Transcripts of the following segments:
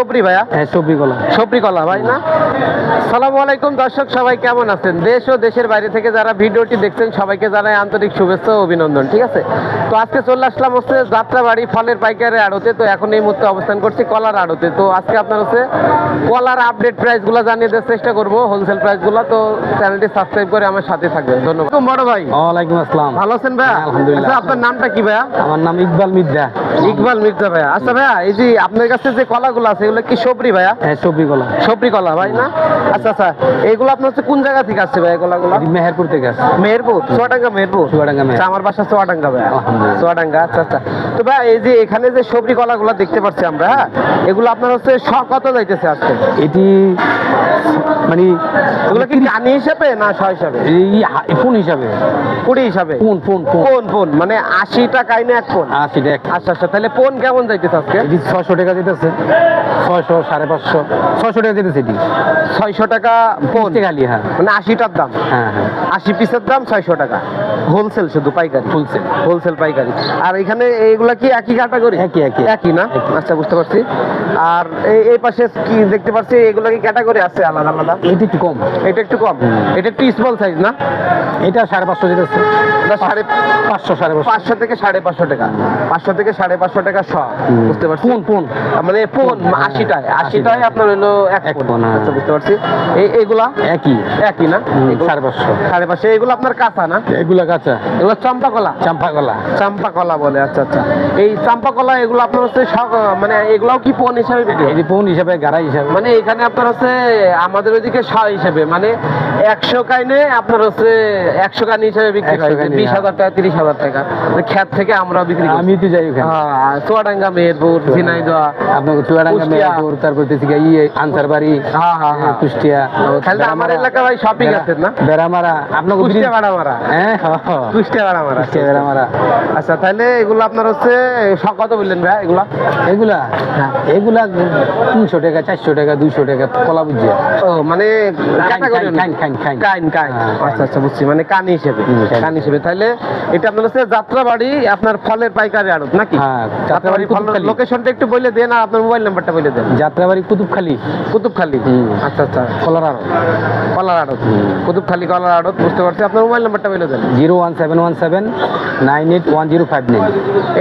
সবরি ভাইয়া? হ্যাঁ সবজি কলা। সবরি কলা ভাই না? সালামু আলাইকুম দর্শক সবাই কেমন আছেন? দেশ ও দেশের বাইরে থেকে যারা ভিডিওটি দেখছেন সবাইকে জানাই আন্তরিক শুভেচ্ছা ও অভিনন্দন ঠিক আছে? তো আজকে চলে আসলাম হচ্ছে যাত্রাবাড়ি ফলের পাইকারি আড়তে। তো এখন এই মুহূর্তে অবস্থান করছি কলার আড়তে। তো আজকে আপনার হচ্ছে কলার আপডেট প্রাইসগুলো জানিয়ে দেওয়ার চেষ্টা করব হোলসেল প্রাইসগুলো তো চ্যানেলটি সাবস্ক্রাইব করে আমার সাথে থাকবেন। ধন্যবাদ। বড় ভাই। ওয়ালাইকুম আসসালাম। ভালো আছেন হ্যাঁ, আলহামদুলিল্লাহ। আচ্ছা, আপনার নামটা কি ভাইয়া? আমার নাম ইকবাল মির্জা। ইকবাল মির্জা ভাইয়া। আচ্ছা ভাইয়া এই যে আপনার কাছে যে কলাগুলো আছে এগুলো কি সবরি ভাইয়া? হ্যাঁ সবজি কলা। সবরি কলা ভাই না? আচ্ছা আচ্ছা এইগুলো আপনার হচ্ছে কোন জায়গা থেকে আসছে ভাই কলাগুলো? এটি মেহেরপুর থেকে আসছে। মেহেরপুর চুয়াডাঙ্গা মেহেরপুর? চুয়াডাঙ্গা মেহের। আচ্ছা, আমার বাসা চুয়াডাঙ্গা ভাই। চুয়াডাঙ্গা আচ্ছা আচ্ছা। তো ভাই এই যে এখানে যে সবরি কলাগুলো দেখতে পাচ্ছি আমরা হ্যাঁ? এগুলো আপনার হচ্ছে কত যাইতেছে আজকে? এটি মানে এগুলো কি কানি হিসাবে না শ হিসাবে? এই ফোন হিসাবে। কুড়ি হিসাবে? Phone phone phone. ফোন মানে আশি টাকায় না এক ফোন? আশি টাকা আচ্ছা আচ্ছা তাহলে ফোন কেমন যাইতেছে আজকে? ছয়শো টাকা দিতেছে ছয়শো সাড়ে পাঁচশো। ছয়শো টাকা দিতেছে এটি ছয়শো টাকা খালি হ্যাঁ। মানে আশিটার দাম। হ্যাঁ হ্যাঁ। আশি পিসের দাম ছয়শো টাকা। হোলসেল শুধু পাইকারি। Wholesale। হোলসেল পাইকারি। আর এখানে এইগুলা কি একই ক্যাটাগরি একই, একই। একই না? আচ্ছা বুঝতে পারছি। আর এই এই পাশে কি দেখতে পাচ্ছি এগুলো কি ক্যাটাগরি আছে আলাদা আলাদা? এটি একটু কম। এটা একটু কম। এটা একটু স্মল সাইজ না? এটা সাড়ে পাঁচশো দিতেছে এটা সাড়ে পাঁচশো সাড়ে পাঁচশো। থেকে সাড়ে পাঁচশো টাকা। পাঁচশো থেকে সাড়ে পাঁচশো টাকা শ বুঝতে পারছি? Phone phone. মানে হ্যাঁ, আশিটায় আশিটায়। আপনার হলো এক। আচ্ছা বুঝতে পারছি। এই এইগুলা? একই। একই না? সাড়ে পাঁচশো। সাড়ে পাঁচশো। এগুলো আপনার কাঁচা না? এগুলা কাঁচা। এগুলো চম্পা কলা চাম্পা কলা চাম্পা কলা বলে আচ্ছা আচ্ছা। এই চাম্পা কলা এগুলো আপনার হচ্ছে মানে এগুলাও কি পণ হিসাবে বিক্রি ফোন হিসাবে গাড়া হিসাবে। মানে এখানে আপনার হচ্ছে আমাদের ওইদিকে শ হিসেবে মানে একশো কাইনে আপনার হচ্ছে একশো কানি হিসাবে বিক্রি হয়। বিশ হ্যাঁ। হাজার টাকা তিরিশ হাজার টাকা। মানে খ্যাত থেকে আমরা বিক্রি করি আমি তো যাই ওখানে। হ্যাঁ চুয়াডাঙ্গা মেহেরপুর ঝিনাইদহ আপনাকে চুয়াডাঙ্গা তারপর থেকে ইয়ে আনসার বাড়ি হ্যাঁ হ্যাঁ হ্যাঁ। কুষ্টিয়া খালি আমার এলাকা ভাই শপিং আছে না? বেড়ামারা। আপনাকে কুষ্টিয়া ভাড়ামারা হ্যাঁ হ, হ। কুষ্টিয়া ভাড়ামারা কুষ্টিয়া বেড়ামারা। আচ্ছা তাহলে এগুলো আপনার হচ্ছে কত বললেন ভাই এগুলা? এগুলা? এগুলা তিনশো টাকা চারশো টাকা দুইশো টাকা কলা বুঝিয়া ও মানে কাইন, কাইন, কাইন, কাইন। কাইন কাইন হ্যাঁ, আচ্ছা আচ্ছা বুঝছি। মানে কান হিসেবে। কান। হিসেবে। তাহলে এটা আপনার হচ্ছে যাত্রাবাড়ি আপনার ফলের পাইকারি আড়ত নাকি? হ্যাঁ, যাত্রাবাড়ি যাত্রাবাড়ি ফলের লোকেশনটা একটু বলে দেন আর আপনার মোবাইল নাম্বারটা বলে দেন যাত্রাবাড়ি কুতুবখালী। কুতুবখালি। আচ্ছা আচ্ছা। কলার আরও কলার আড়ত হুম। কুতুবখালি কলার আড়ত বুঝতে পারছি। আপনার মোবাইল নাম্বারটা বলে দেন। Zero one seven one seven nine eight one zero five nine.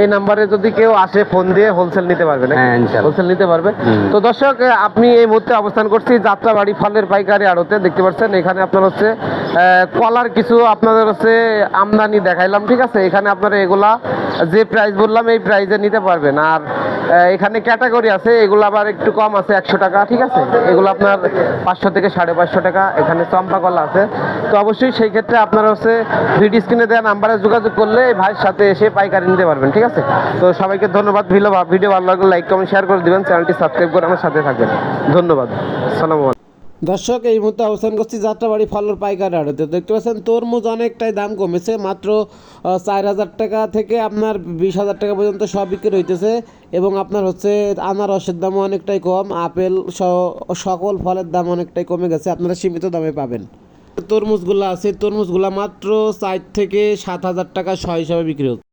এই নাম্বারে যদি কেউ আসে ফোন দিয়ে হোলসেল নিতে পারবে না হ্যাঁ। হোলসেল নিতে পারবে। তো দর্শক আপনি এই মুহূর্তে অবস্থান করছি যাত্রাবাড়ি ফলের পাইকারি আড়তে। দেখতে পাচ্ছেন এখানে আপনার হচ্ছে কলার কিছু আপনাদের হচ্ছে আমদানি দেখাইলাম ঠিক আছে? এখানে আপনারা এগুলা যে প্রাইস বললাম এই প্রাইসে নিতে পারবেন। আর এখানে ক্যাটাগরি আছে এগুলো আবার একটু কম আছে, একশো টাকা, ঠিক আছে? এগুলো আপনার পাঁচশো থেকে সাড়ে পাঁচশো টাকা, এখানে চম্পা কলা আছে। তো অবশ্যই সেই ক্ষেত্রে আপনারা হচ্ছে ভিডিও স্ক্রিনে দেওয়া নাম্বারে যোগাযোগ করলে এই ভাইয়ের সাথে এসে পাইকারি নিতে পারবেন, ঠিক আছে? তো সবাইকে ধন্যবাদ, ভিডিও ভালো লাগলে লাইক কমেন্ট শেয়ার করে দেবেন চ্যানেলটি সাবস্ক্রাইব করে আমার সাথে থাকবেন। ধন্যবাদ সালাম দর্শক, এই মুহূর্তে অবস্থান করছি যাত্রাবাড়ি ফলের পাইকারি আড়তে দেখতে পাচ্ছেন, তরমুজ অনেকটাই দাম কমেছে, মাত্র চার হাজার টাকা থেকে আপনার বিশ হাজার টাকা পর্যন্ত সব বিক্রি হইতেছে এবং আপনার হচ্ছে আনারসের দাম অনেকটাই কম, আপেল সকল ফলের দাম অনেকটাই কমে গেছে, আপনারা সীমিত দামে পাবেন। তরমুজগুলো আছে, তরমুজগুলো মাত্র চার থেকে সাত হাজার টাকা শ হিসাবে বিক্রি হচ্ছে।